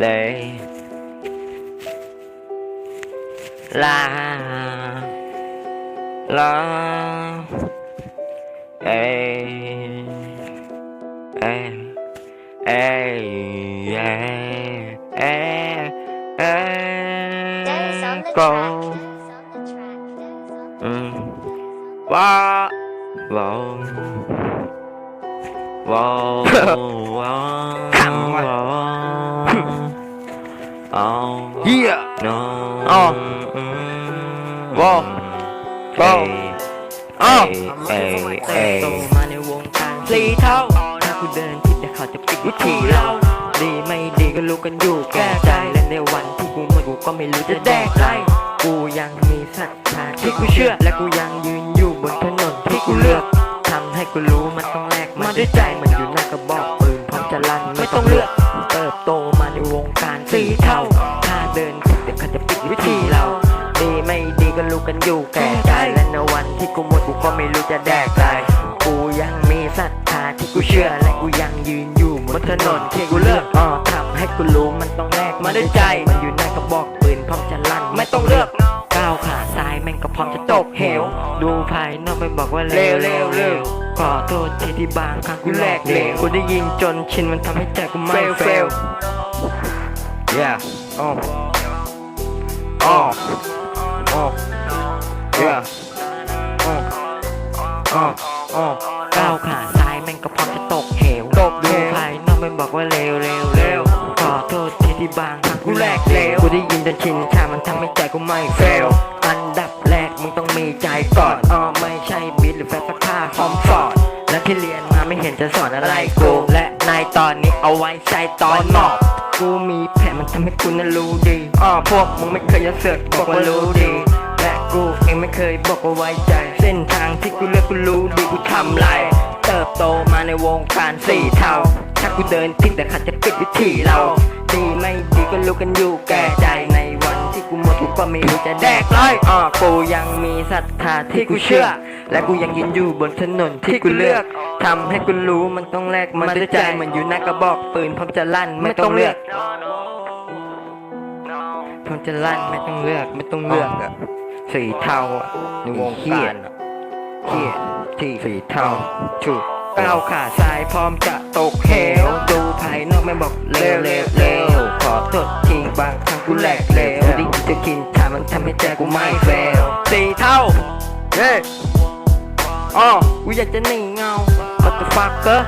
เลยลาลาเอ้ยเอ้ยเองอ้อว้าวว้าวอ้าวเอ้ยเอ้ยโตมาในวงการสีเทาถ้ากูเดินผิดแต่เขาจะปิดวิธีเราดีไม่ดีก็รู้กันอยู่แก่ใจและในวันที่กูหมดกูก็ไม่รู้จะแดกไรกูยังมีศรัทธาที่กูเชื่อและกูยังยืนอยู่บนถนนที่กูเลือกทำให้กูรู้มันต้องแลกมาด้วยใจ วเขาจะปิดวิธีเรา ดีไม่ดีก็รู้กันอยู่แก่ใจและในวันที่กูหมดกูก็ไม่รู้จะแดกไรกูยังมีศรัทธาที่กูเชื่อและกูยังยืนอยู่บนถนนที่กูเลือกอ๋อทำให้กูรู้มันต้องแลกมาด้วยใจ มันอยู่ในกระบอกปืนพร้อมจะลั่นไม่ต้องเลือกก้าวขาซ้ายแม่งก็พร้อมจะตกเหว ดูภายนอกไปบอกว่าเร็วเร็วเร็วขอโทษทีที่บางครั้งกูแหลกเหลวกูได้ยินจนชินมันทำให้ใจกูไม่เฟล yeah อ๋ ออ๋ออ๋อ yeah อ๋ออ๋ออ๋อก้าวขาซ้ายแม่งก็พร้อมจะตกเหวตกเหวดูภายนอกมันบอกว่าเร็วเร็วเร็วขอโทษทีที่บางครั้งกูแหลกเหลวกูได้ยินจนชินชามันทำให้ใจกูไม่เฟลอันดับแรกมึงต้องมีใจก่อนอ๋อไม่ใช่บิดหรือแฟชั่นผ้าคอมฟอร์ตและที่เรียนมาไม่เห็นจะสอนอะไรกูและในตอนนี้เอาไว้ใช้ตอนหมอบ กูมีแผนมันทำให้กูนั้นรู้ดีอ๋อพวกมึงไม่เคยจะเสือกบอกว่ารู้ดี และกูเองไม่เคยบอกว่าไว้ใจ เส้นทางที่กูเลือกกูรู้ดีกูทำไรเติบโตมาในวงการสี่เท่า ถ้ากูเดินทิ้งแต่ขาจะปิดวิธีเรา ดีไม่ดีก็รู้กันอยู่แก่ใจในวัน กูหมดกูก็ไม่รู้จะแดกร้อยอ่อกูยังมีศรัทธาที่กูเชื่อ และกูยังยืนอยู่บนถนนที่กูเลือกทำให้กูรู้มันต้องแลกมาด้วยใจเหมันอยู่หน้ากระบอกปืนพร้อมจะลั่นไม่ต้องเลือกพร้อมจะลั่นไม่ต้องเลือกไม่ต้องเลือกอะสีเทาอะในวงเฮียการอะเฮียที่สีเทาถูกก้าวขาซ้ายพร้อมจะตกเหวดูภายนอกไม่บอกเร็วเร็วเร็วขอโทษทีบางครั้งกูแหลก เฮ้อ๋อกูอยากจะหนีเงา motherfucker